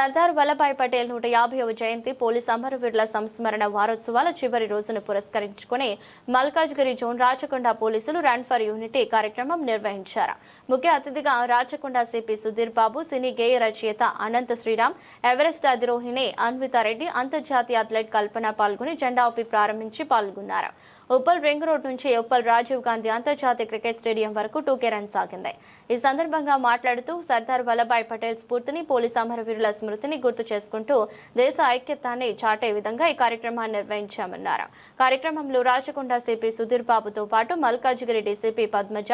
సర్దార్ వల్లభాయ్ పటేల్ నూట యాభైవ జయంతి పోలీస్ అమరవీరుల సంస్మరణ వారోత్సవాల చివరి రోజును పురస్కరించుకుని మల్కాజ్గిరి జోన్ రాచకొండ పోలీసులు రన్ ఫర్ యూనిటీ కార్యక్రమం నిర్వహించారు. ముఖ్య అతిథిగా రాచకొండ సిపి సుధీర్ బాబు సినీ గేయ రచయిత అనంత శ్రీరామ్ ఎవరెస్ట్ అధిరోహిణి అన్వితారెడ్డి అంతర్జాతీయ అథ్లెట్ కల్పన పాల్గొని జెండా ఊపి ప్రారంభించి పాల్గొన్నారు. ఉప్పల్ రింగ్ రోడ్ నుంచి ఉప్పల్ రాజీవ్ గాంధీ అంతర్జాతీయ క్రికెట్ స్టేడియం వరకు టూకే రన్ సాగింది. ఈ సందర్భంగా మాట్లాడుతూ సర్దార్ వల్లభాయ్ పటేల్ స్ఫూర్తిని పోలీస్ అమరవీరుల స్మృతిని గుర్తు చేసుకుంటూ దేశ ఐక్యతాన్ని చాటే విధంగా ఈ కార్యక్రమాన్ని నిర్వహించామన్నారు. కార్యక్రమంలో రాచకొండ సిపి సుధీర్ బాబుతో పాటు Malkajgiri DCP Padmaja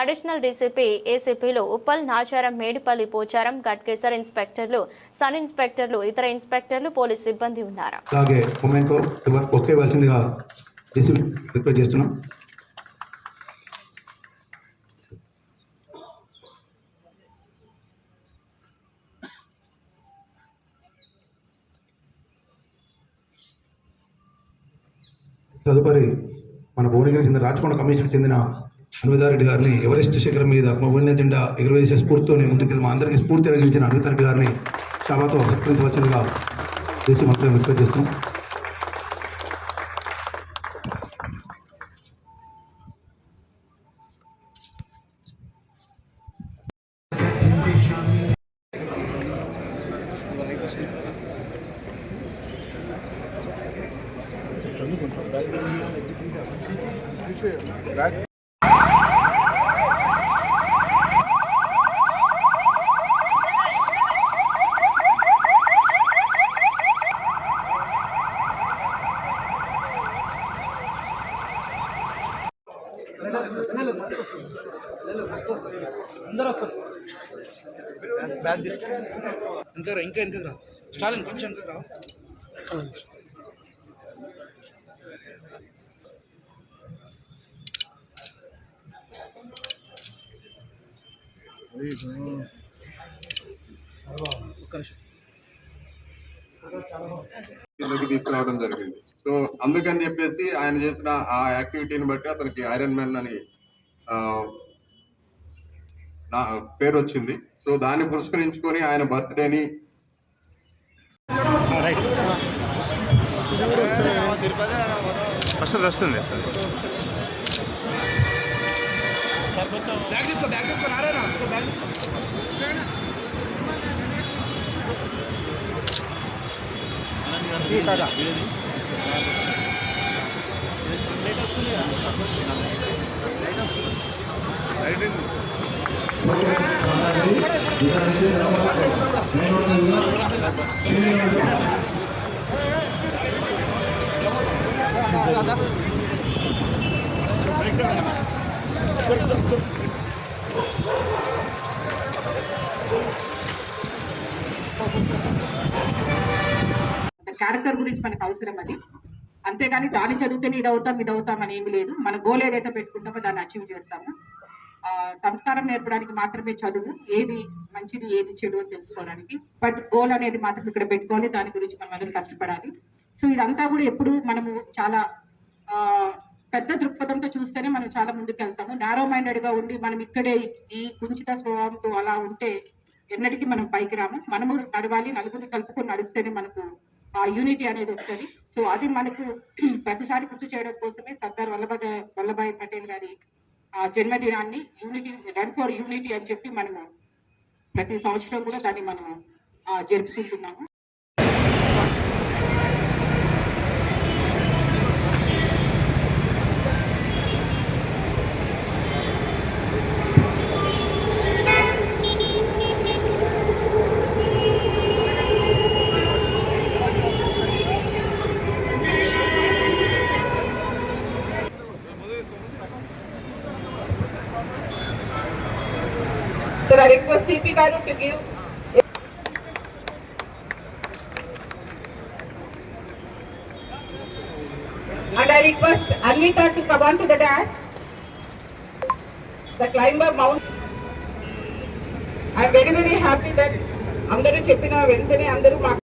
additional DCP ఏసీపీలు Uppal Nacharam Medipally Pocharam Ghatkesar ఇన్స్పెక్టర్లు సన్ ఇన్స్పెక్టర్లు ఇతర ఇన్స్పెక్టర్లు పోలీస్ సిబ్బంది ఉన్నారు. అలాగే రిక్వెస్ట్ చేస్తున్నాం. తదుపరి మన భువనగిరికి చెందిన రాచకొండ కమిషన్కి చెందిన అన్వితారెడ్డి గారిని ఎవరెస్ట్ శిఖరం మీద మొబైల్ జెండా ఎగురవేసే స్ఫూర్తితోనే ముందుకు మా అందరికీ స్ఫూర్తి కలిగించిన అన్వితారెడ్డి గారిని సభతో సత్కరించవలసిందిగా చేసి మొత్తం రిక్వెస్ట్ చేస్తున్నాం బ్యాగ్ ఇంకా ఇంకా ఇంకా రా. స్టాలిన్ కొంచెం ఇంకా రా. తీసుకురావడం జరిగింది. సో అందుకని చెప్పేసి ఆయన చేసిన ఆ యాక్టివిటీని బట్టి అతనికి ఐరన్ మ్యాన్ అని నా పేరు వచ్చింది. సో దాన్ని పురస్కరించుకొని ఆయన బర్త్డేని వస్తుంది వస్తుంది వస్తుంది బ్యాగ్ క్యారెక్టర్ గురించి మనకు అవసరం అది. అంతేగాని దాన్ని చదివితేనే ఇది అవుతాం ఇది అవుతాం అని ఏమి లేదు. మన గోల్ ఏదైతే పెట్టుకుంటామో దాన్ని అచీవ్ చేస్తాము. సంస్కారం నేర్పడానికి మాత్రమే చదువు ఏది మంచిది ఏది చెడు అని తెలుసుకోవడానికి. బట్ గోల్ అనేది మాత్రం ఇక్కడ పెట్టుకోవాలి. దాని గురించి మనం అందరూ కష్టపడాలి. సో ఇదంతా కూడా ఎప్పుడు మనము చాలా పెద్ద దృక్పథంతో చూస్తేనే మనం చాలా ముందుకు వెళ్తాము నారో మైండెడ్గా ఉండి మనం ఇక్కడే ఈ కుంచిత స్వభావంతో అలా ఉంటే ఎన్నటికీ మనం పైకి రాము. మనము నడవాలి నలుగురిని కలుపుకొని నడిస్తేనే మనకు ఆ యూనిటీ అనేది వస్తుంది. సో అది మనకు ప్రతిసారి గుర్తు చేయడం కోసమే సర్దార్ వల్లభాయ్ వల్లభాయ్ పటేల్ గారి ఆ జన్మదినాన్ని యూనిటీ రన్ ఫర్ యూనిటీ అని చెప్పి మనము ప్రతి సంవత్సరం కూడా దాన్ని మనం జరుపుకుంటున్నాము Sir, I request CP to give. And I request Anita to come on to the dais. The climber mount. I'm very very happy that అందరూ చెప్పిన వెంటనే అందరూ మాకు